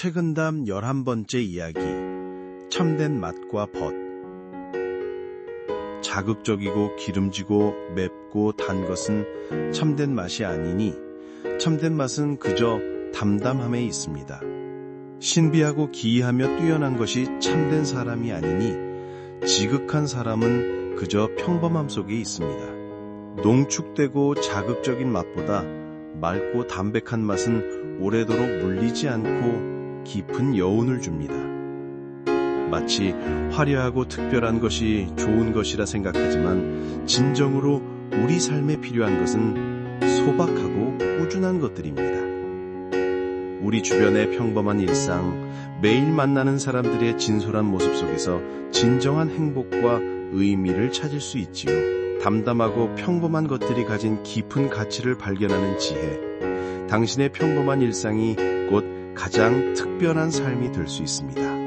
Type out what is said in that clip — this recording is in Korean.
최근담 11번째 이야기 참된 맛과 벗 자극적이고 기름지고 맵고 단 것은 참된 맛이 아니니 참된 맛은 그저 담담함에 있습니다. 신비하고 기이하며 뛰어난 것이 참된 사람이 아니니 지극한 사람은 그저 평범함 속에 있습니다. 농축되고 자극적인 맛보다 맑고 담백한 맛은 오래도록 물리지 않고 깊은 여운을 줍니다. 마치 화려하고 특별한 것이 좋은 것이라 생각하지만 진정으로 우리 삶에 필요한 것은 소박하고 꾸준한 것들입니다. 우리 주변의 평범한 일상, 매일 만나는 사람들의 진솔한 모습 속에서 진정한 행복과 의미를 찾을 수 있지요. 담담하고 평범한 것들이 가진 깊은 가치를 발견하는 지혜. 당신의 평범한 일상이 곧 가장 특별한 삶이 될 수 있습니다.